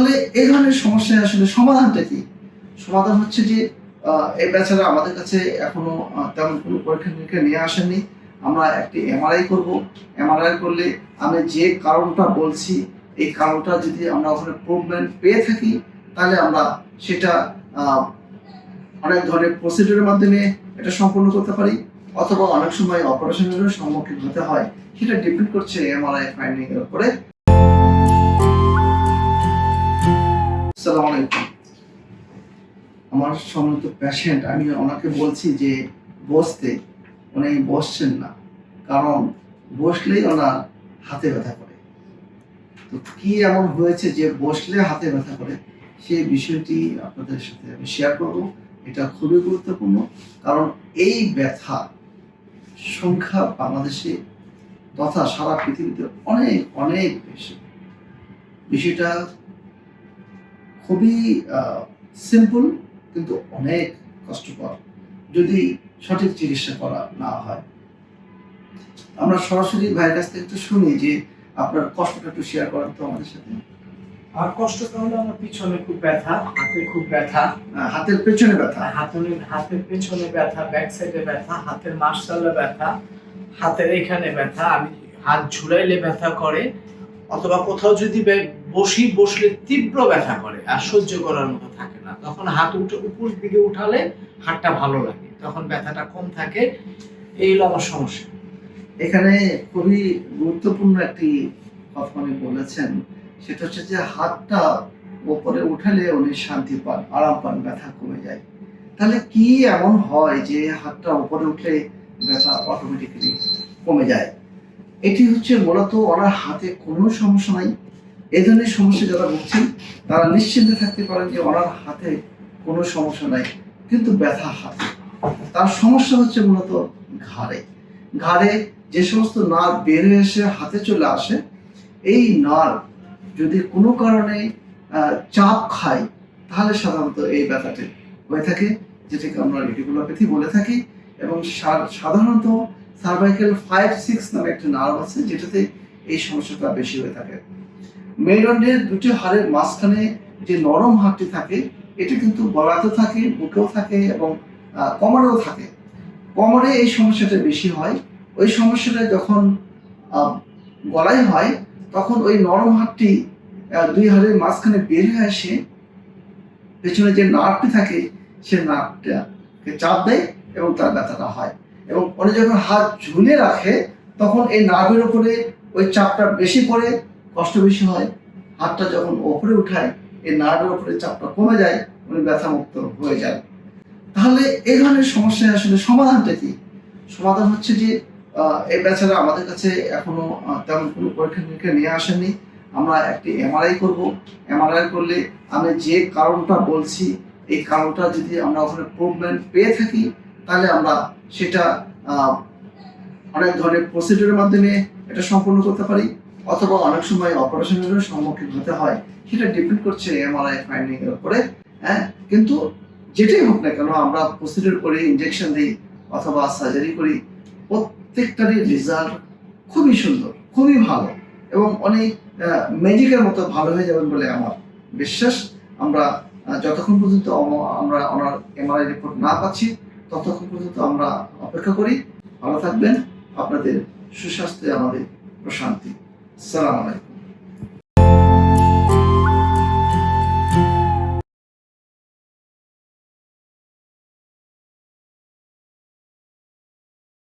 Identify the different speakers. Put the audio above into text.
Speaker 1: তাহলে এই ধরনের সমস্যায় আসলে সমাধানটা কি? সমাধান হচ্ছে যে এই বেচারা আমাদের কাছে এখনও তেমন কোনো পরীক্ষা নিরীক্ষা নিয়ে আসেননি। আমরা একটি এমআরআই করব। এমআরআই করলে আমি যে কারণটা বলছি, এই কারণটা যদি আমরা ওখানে প্রবলেম পেয়ে থাকি, তাহলে আমরা সেটা অনেক ধরনের প্রসিডিউরের মাধ্যমে এটা সম্পূর্ণ করতে পারি। অথবা অনেক সময় অপারেশনেরও সম্মুখীন হতে হয়। সেটা ডিপেন্ড করছে এমআরআই ফাইন্ডিং এর উপরে। আলাইকুম। আমার সম্মানিত প্যাশেন্ট আমি ওনাকে বলছি যে বসতে উনি বসছেন না, কারণ বসলেই ওনার হাতে ব্যথা করে। তো কি এমন হয়েছে যে বসলে হাতে ব্যথা করে? সেই বিষয়টি আপনাদের সাথে আমি শেয়ার করব। এটা খুবই গুরুত্বপূর্ণ, কারণ এই ব্যথা সংখ্যা বাংলাদেশে তথা সারা পৃথিবীতে অনেক অনেক বেশি। বিষয়টা খুবই সিম্পল কিন্তু অনেক কষ্টকর যদি সঠিক চিকিৎসা করা না হয়। আমরা সরাসরি ভাইয়ের কাছ থেকে একটু শুনি যে আপনার কষ্টটা একটু শেয়ার করেন তো আমাদের সাথে।
Speaker 2: আর কষ্টটা হলো আমার পিছনে খুব ব্যথা হাতে খুব ব্যথা।
Speaker 1: হাতের পেছনে ব্যথা।
Speaker 2: হাতুনের হাতের পেছনে ব্যথা ব্যাক সাইডে ব্যথা হাতের মাসকালে ব্যথা হাতের এখানে ব্যথা আমি হাত ঝুলাইলে ব্যথা করে অথবা কোথাও যদি বসি বসলে তীব্র ব্যথা করে আর সহ্য করার মতো থাকে না। তখন হাত উঠে উপর দিকে উঠালে হাতটা ভালো লাগে। তখন ব্যথাটা কম থাকে। এই হলো আমার সমস্যা।
Speaker 1: এখানে খুবই গুরুত্বপূর্ণ একটি কথা উনি বলেছেন। সেটা হচ্ছে যে হাতটা উপরে উঠালে উনি শান্তি পান, আরাম পান, ব্যথা কমে যায়। তাহলে কি এমন হয় যে হাতটা উপরে উঠলে ব্যথা অটোমেটিক্যালি কমে যায়? এটি হচ্ছে মূলত ওনার হাতে কোনো সমস্যা নাই। এই ধরনের সমস্যা যারা ভুগছেন, তারা নিশ্চিন্তে থাকতে পারেন যে ওনার হাতে কোনো সমস্যা নাই, কিন্তু ব্যথা হাতে। তার সমস্যা হচ্ছে মূলত ঘাড়ে। ঘাড়ে যে সমস্ত বের হয়ে এসে হাতে চলে আসে, এই নার্ভ যদি কোনো কারণে চাপ খায়, তাহলে সাধারণত এই ব্যথাটি হয়ে থাকে, যেটাকে আমরা রেডিকুলোপ্যাথি বলে থাকি। এবং সাধারণত সার্ভাইকেল ফাইভ সিক্স নামে একটা নার্ভ আছে, যেটাতে এই সমস্যাটা বেশি হয়ে থাকে। মেরুদণ্ডের দুটি হাড়ের মাঝখানে যে নরম হাড়টি থাকে, এটা কিন্তু গলাতেও থাকে, বুকেও থাকে এবং কোমরেও থাকে। কোমরে এই সমস্যাটা বেশি হয়। ওই সমস্যাটা যখন গলায় হয়, তখন ওই নরম হাড়টি দুই হাড়ের মাঝখানে বের হয়ে আসে। পেছনে যে নার্ভটি থাকে, সে নার্ভটাকে চাপ দেয় এবং তার ব্যথাটা হয়। এবং উনি যখন হাত ঝুলে রাখে, তখন এই নার্ভের উপরে ওই চাপটা বেশি পড়ে। কষ্ট বেশি হয়, হাতটা যখন ওপরে উঠায় এই নার্ভের উপরে চাপটা কমে যায়, উনি ব্যথামুক্ত হয়ে যায় তাহলে এই ধরনের সমস্যায় আসলে সমাধানটা কি? সমাধান হচ্ছে যে এই বেচারা আমাদের কাছে এখনও তেমন কোনো পরীক্ষা নিরীক্ষা নিয়ে আসেনি আমরা একটি এমআরআই করব। এমআরআই করলে আমি যে কারণটা বলছি, এই কারণটা যদি আমরা ওখানে প্রবলেম পেয়ে থাকি, তাহলে আমরা সেটা অনেক ধরনের প্রসিডিউরের মাধ্যমে এটা সম্পূর্ণ করতে পারি। অথবা অনেক সময় অপারেশনেরও সম্মুখীন হতে হয়, সেটা ডিপেন্ড করছে এমআরআই ফাইন্ডিং এর উপরে হ্যাঁ? কিন্তু যেটাই হোক না কেন, আমরা প্রসিডিউর করি ইনজেকশন দিই, অথবা সার্জারি করি, প্রত্যেকটারই রেজাল্ট খুবই সুন্দর, খুবই ভালো এবং অনেক ম্যাজিকের মতো ভালো হয়ে যাবেন বলে আমার বিশ্বাস। আমরা যতক্ষণ পর্যন্ত আমরা ওনার এমআরআই রিপোর্ট না পাচ্ছি, ততক্ষণ পর্যন্ত আমরা অপেক্ষা করি। ভালো থাকবেন। আপনাদের সুস্বাস্থ্যে আমাদের প্রশান্তি। সালাম আলাইকুম